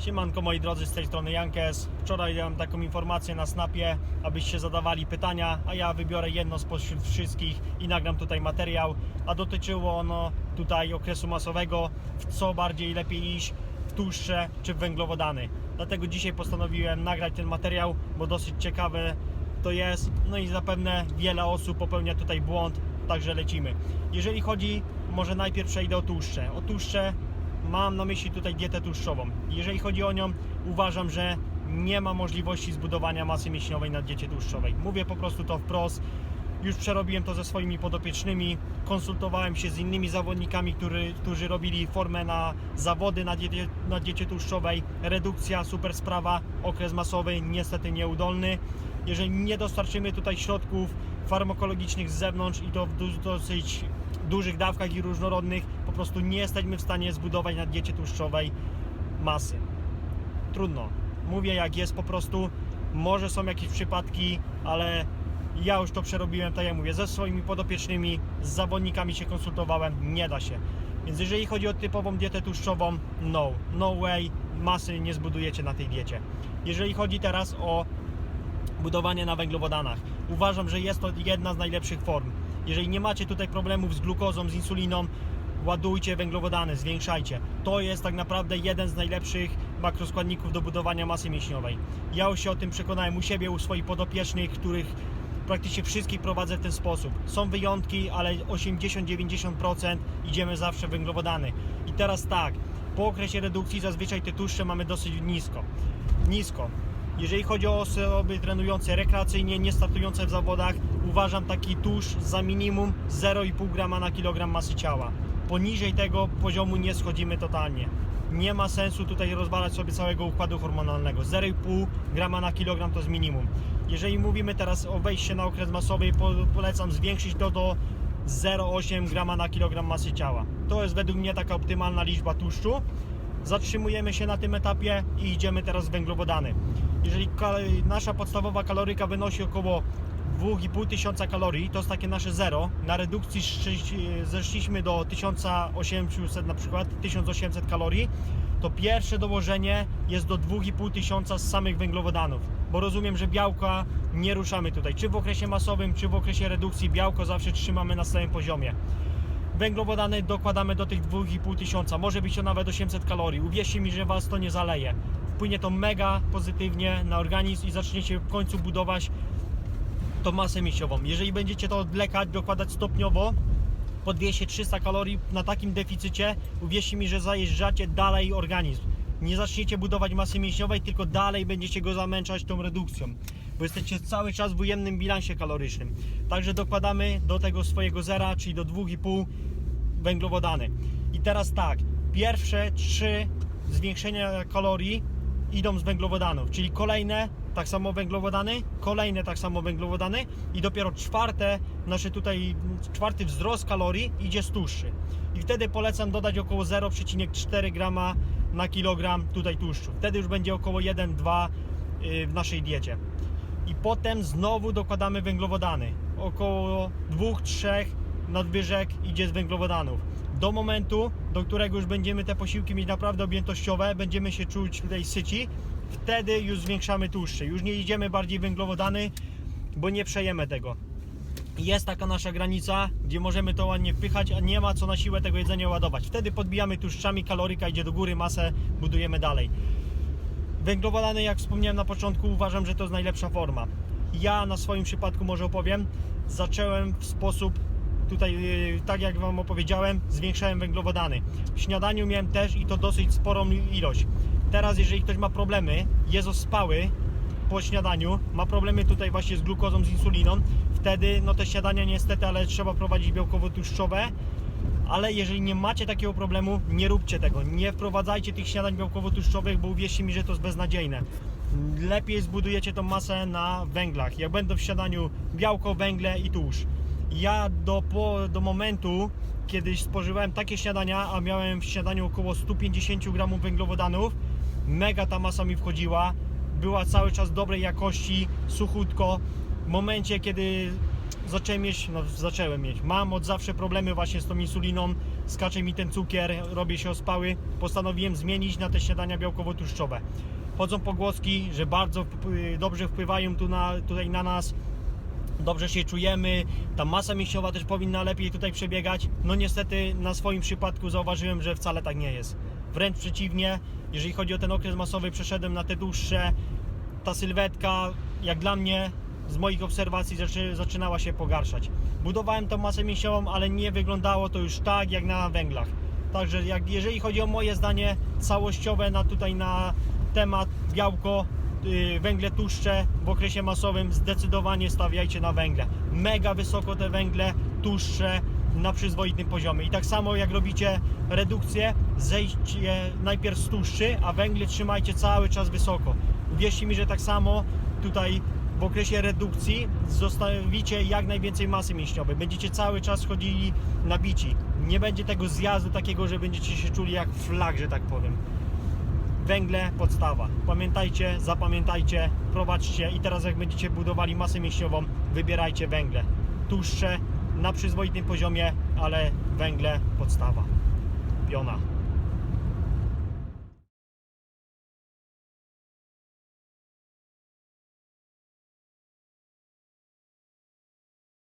Siemanko moi drodzy, z tej strony Jankes. Wczoraj dałem taką informację na snapie, abyście zadawali pytania, a ja wybiorę jedno spośród wszystkich i nagram tutaj materiał, a dotyczyło ono tutaj okresu masowego, w co bardziej lepiej iść, w tłuszcze czy w węglowodany. Dlatego dzisiaj postanowiłem nagrać ten materiał, bo dosyć ciekawe to jest, no i zapewne wiele osób popełnia tutaj błąd, także lecimy. Jeżeli chodzi, może najpierw przejdę o tłuszcze. O tłuszcze mam na myśli tutaj dietę tłuszczową. Jeżeli chodzi o nią, uważam, że nie ma możliwości zbudowania masy mięśniowej na diecie tłuszczowej. Mówię po prostu to wprost. Już przerobiłem to ze swoimi podopiecznymi, konsultowałem się z innymi zawodnikami, który, którzy robili formę na zawody na diecie, na diecie tłuszczowej. Redukcja, super sprawa, okres masowy niestety nieudolny. Jeżeli nie dostarczymy tutaj środków farmakologicznych z zewnątrz i to w dosyć dużych dawkach i różnorodnych, po prostu nie jesteśmy w stanie zbudować na diecie tłuszczowej masy. Trudno. Mówię jak jest po prostu. Może są jakieś przypadki, ale ja już to przerobiłem, tak jak mówię, ze swoimi podopiecznymi, z zawodnikami się konsultowałem, nie da się. Więc jeżeli chodzi o typową dietę tłuszczową, no, no way, masy nie zbudujecie na tej diecie. Jeżeli chodzi teraz o budowanie na węglowodanach. Uważam, że jest to jedna z najlepszych form. Jeżeli nie macie tutaj problemów z glukozą, z insuliną, ładujcie węglowodany, zwiększajcie. To jest tak naprawdę jeden z najlepszych makroskładników do budowania masy mięśniowej. Ja już się o tym przekonałem u siebie, u swoich podopiecznych, których praktycznie wszystkich prowadzę w ten sposób. Są wyjątki, ale 80-90% idziemy zawsze węglowodany. I teraz tak, po okresie redukcji zazwyczaj te tłuszcze mamy dosyć nisko. Nisko. Jeżeli chodzi o osoby trenujące rekreacyjnie, nie startujące w zawodach, uważam taki tłuszcz za minimum 0,5 grama na kilogram masy ciała. Poniżej tego poziomu nie schodzimy totalnie. Nie ma sensu tutaj rozwalać sobie całego układu hormonalnego. 0,5 grama na kilogram to jest minimum. Jeżeli mówimy teraz o wejściu na okres masowy, po- polecam zwiększyć to do 0,8 grama na kilogram masy ciała. To jest według mnie taka optymalna liczba tłuszczu. Zatrzymujemy się na tym etapie i idziemy teraz w węglowodany. Jeżeli nasza podstawowa kaloryka wynosi około 2,5 tysiąca kalorii, to jest takie nasze zero. Na redukcji zeszliśmy do 1800 na przykład, 1800 kalorii, to pierwsze dołożenie jest do 2,5 tysiąca z samych węglowodanów. Bo rozumiem, że białka nie ruszamy tutaj, czy w okresie masowym, czy w okresie redukcji, białko zawsze trzymamy na stałym poziomie węglowodany dokładamy do tych 2,5 tysiąca, może być to nawet 800 kalorii. Uwierzcie mi, że Was to nie zaleje. Wpłynie to mega pozytywnie na organizm i zaczniecie w końcu budować tą masę mięśniową. Jeżeli będziecie to odlekać, dokładać stopniowo, po 200-300 kalorii na takim deficycie, uwierzcie mi, że zajeżdżacie dalej organizm. Nie zaczniecie budować masy mięśniowej, tylko dalej będziecie go zamęczać tą redukcją, bo jesteście cały czas w ujemnym bilansie kalorycznym. Także dokładamy do tego swojego zera, czyli do 2,5 węglowodany. I teraz tak, pierwsze trzy zwiększenia kalorii idą z węglowodanów, czyli kolejne tak samo węglowodany, kolejne tak samo węglowodany i dopiero czwarte, nasze tutaj czwarty wzrost kalorii idzie z tłuszczy. I wtedy polecam dodać około 0,4 grama na kilogram tutaj tłuszczu. Wtedy już będzie około 1-2 y, w naszej diecie. I potem znowu dokładamy węglowodany. Około 2-3 nadwyżek idzie z węglowodanów. Do momentu, do którego już będziemy te posiłki mieć naprawdę objętościowe, będziemy się czuć tutaj syci, wtedy już zwiększamy tłuszcze. Już nie idziemy bardziej węglowodany, bo nie przejemy tego. Jest taka nasza granica, gdzie możemy to ładnie wpychać, a nie ma co na siłę tego jedzenia ładować. Wtedy podbijamy tłuszczami, kaloryka idzie do góry, masę budujemy dalej. Węglowodany, jak wspomniałem na początku, uważam, że to jest najlepsza forma. Ja na swoim przypadku może opowiem. Zacząłem w sposób tutaj, yy, tak jak Wam opowiedziałem, zwiększałem węglowodany. W śniadaniu miałem też i to dosyć sporą ilość. Teraz, jeżeli ktoś ma problemy, jest ospały po śniadaniu, ma problemy tutaj właśnie z glukozą, z insuliną, wtedy no te śniadania niestety, ale trzeba prowadzić białkowo-tłuszczowe, ale jeżeli nie macie takiego problemu, nie róbcie tego. Nie wprowadzajcie tych śniadań białkowo-tłuszczowych, bo uwierzcie mi, że to jest beznadziejne. Lepiej zbudujecie tą masę na węglach. Jak będą w śniadaniu białko, węgle i tłuszcz. Ja do, po, do momentu, kiedy spożywałem takie śniadania, a miałem w śniadaniu około 150 gramów węglowodanów, mega ta masa mi wchodziła. Była cały czas dobrej jakości, suchutko. W momencie, kiedy zacząłem mieć, no zacząłem mieć, mam od zawsze problemy właśnie z tą insuliną, skacze mi ten cukier, robię się ospały, postanowiłem zmienić na te śniadania białkowo-tłuszczowe. Chodzą pogłoski, że bardzo wpły- dobrze wpływają tu na, tutaj na nas, dobrze się czujemy, ta masa mięśniowa też powinna lepiej tutaj przebiegać. No niestety na swoim przypadku zauważyłem, że wcale tak nie jest. Wręcz przeciwnie, jeżeli chodzi o ten okres masowy, przeszedłem na te dłuższe. Ta sylwetka, jak dla mnie, z moich obserwacji zaczy, zaczynała się pogarszać. Budowałem tą masę mięśniową, ale nie wyglądało to już tak jak na węglach. Także jak, jeżeli chodzi o moje zdanie całościowe na tutaj na temat białko, yy, węgle tłuszcze w okresie masowym, zdecydowanie stawiajcie na węgle. Mega wysoko te węgle tłuszcze na przyzwoitym poziomie. I tak samo jak robicie redukcję, zejdźcie najpierw z tłuszczy, a węgle trzymajcie cały czas wysoko. Uwierzcie mi, że tak samo tutaj w okresie redukcji zostawicie jak najwięcej masy mięśniowej. Będziecie cały czas chodzili nabici. Nie będzie tego zjazdu takiego, że będziecie się czuli jak flag, że tak powiem. Węgle podstawa. Pamiętajcie, zapamiętajcie, prowadźcie i teraz jak będziecie budowali masę mięśniową, wybierajcie węgle. Tłuszcze na przyzwoitym poziomie, ale węgle podstawa. Piona.